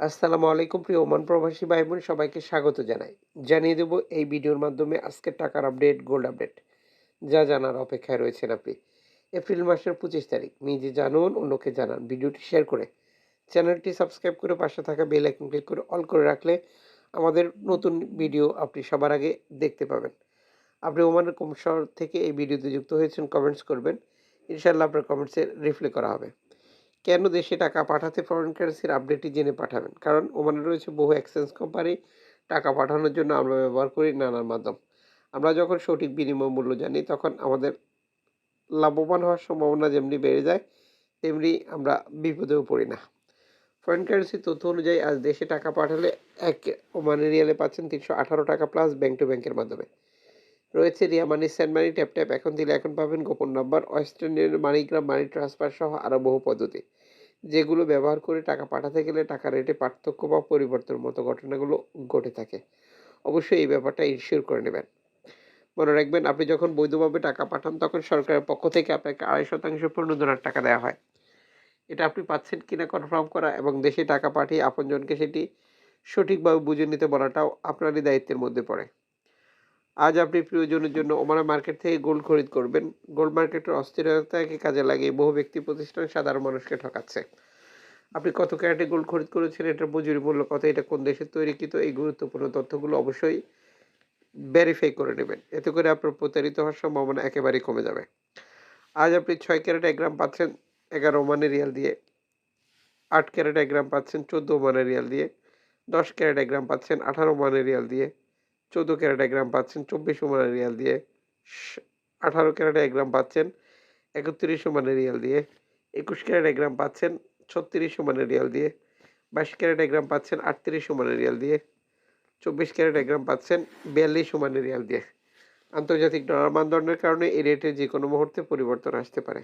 আসসালামু আলাইকুম প্রিয় ওমান প্রবাসী ভাই বোন সবাইকে স্বাগত জানাই। জানিয়ে দেব এই ভিডিওর মাধ্যমে আজকের টাকার আপডেট, গোল্ড আপডেট। যা জানার অপেক্ষায় রয়েছেন আপনি। এপ্রিল মাসের পঁচিশ তারিখ। নিজে জানুন, অন্যকে জানান। ভিডিওটি শেয়ার করে চ্যানেলটি সাবস্ক্রাইব করে পাশে থাকা বেল আইকন ক্লিক করে অল করে রাখলে আমাদের নতুন ভিডিও আপনি সবার আগে দেখতে পাবেন। আপনি ওমানের কোন শহর থেকে এই ভিডিওতে যুক্ত হয়েছেন, কমেন্টস করবেন। ইনশাল্লাহ আপনার কমেন্টসে রিপ্লাই করা হবে। কেন দেশে টাকা পাঠাতে ফরেন কারেন্সির আপডেটটি জেনে পাঠাবেন? কারণ ওমানে রয়েছে বহু এক্সচেঞ্জ কোম্পানি টাকা পাঠানোর জন্য আমরা ব্যবহার করি নানান মাধ্যম। আমরা যখন সঠিক বিনিময় মূল্য জানি, তখন আমাদের লাভবান হওয়ার সম্ভাবনা যেমনি বেড়ে যায়, তেমনি আমরা বিপদেও পড়ি না। ফরেন কারেন্সির তথ্য অনুযায়ী আজ দেশে টাকা পাঠালে এক ওমানে রিয়ালে পাচ্ছেন তিনশো আঠারো টাকা প্লাস ব্যাংক টু ব্যাংকের মাধ্যমে। রয়েছে Ria money send money, tap tap. এখন দিলে এখন পাবেন গোপন number Western Union MoneyGram money transfer সহ আরও বহু পদ্ধতি। যেগুলো ব্যবহার করে টাকা পাঠাতে গেলে টাকা রেটে পার্থক্য বা পরিবর্তনের মতো ঘটনাগুলো ঘটে থাকে। অবশ্যই এই ব্যাপারটা ইনশিওর করে নেবেন। মনে রাখবেন, আপনি যখন বৈধভাবে টাকা পাঠান, তখন সরকারের পক্ষ থেকে আপনাকে আড়াই শতাংশ প্রণোদনার টাকা দেওয়া হয়। এটা আপনি পাচ্ছেন কিনা কনফার্ম করা এবং দেশে টাকা পাঠিয়ে আপনজনকে সেটি সঠিকভাবে বুঝে নিতে বলাটাও আপনারই দায়িত্বের মধ্যে পড়ে। আজ আপনি প্রয়োজনের জন্য ওমানা মার্কেট থেকে গোল্ড খরিদ করবেন। গোল্ড মার্কেটের অস্থিরতাকে কাজে লাগিয়ে বহু ব্যক্তি প্রতিষ্ঠান সাধারণ মানুষকে ঠকাচ্ছে। আপনি কত ক্যারেটে গোল্ড খরিদ করেছেন এটার মজুরি মূল্য কত, এটা কোন দেশে তৈরিকৃত এই গুরুত্বপূর্ণ তথ্যগুলো অবশ্যই ভেরিফাই করে নেবেন। এতে করে আপনার প্রতারিত হওয়ার সম্ভাবনা একেবারেই কমে যাবে। আজ আপনি ছয় ক্যারেট এক গ্রাম পাচ্ছেন এগারো ওমানের রিয়াল দিয়ে, আট ক্যারেট এক গ্রাম পাচ্ছেন চোদ্দ ওমানের রিয়াল দিয়ে, দশ ক্যারেট এক গ্রাম পাচ্ছেন আঠারো ওমানের রিয়াল দিয়ে চোদ্দ ক্যারেট এক গ্রাম পাচ্ছেন, চব্বিশ ওমানের রিয়াল দিয়ে আঠারো ক্যারেট এক গ্রাম পাচ্ছেন, একত্রিশ ওমানের রিয়াল দিয়ে একুশ ক্যারেট এক গ্রাম পাচ্ছেন, ছত্রিশ ওমানের রিয়াল দিয়ে বাইশ ক্যারেট এক গ্রাম পাচ্ছেন, আটত্রিশ ওমানের রিয়াল দিয়ে চব্বিশ ক্যারেট এক গ্রাম পাচ্ছেন, বিয়াল্লিশ ওমানের রিয়াল দিয়ে। আন্তর্জাতিক ডলার মানদণ্ডের কারণে এই রেটে যে কোনো মুহূর্তে পরিবর্তন আসতে পারে।